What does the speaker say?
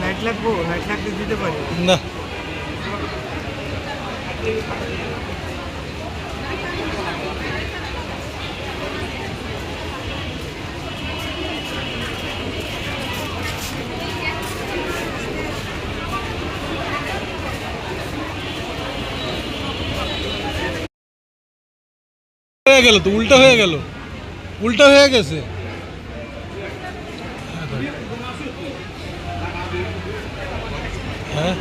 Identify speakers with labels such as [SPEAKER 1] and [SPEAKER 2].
[SPEAKER 1] Light লাগবো light লাগতে দিতে পারি।
[SPEAKER 2] না। হয়ে গেল তো উল্টা হয়ে গেল। উল্টা হয়ে গেছে। হ্যাঁ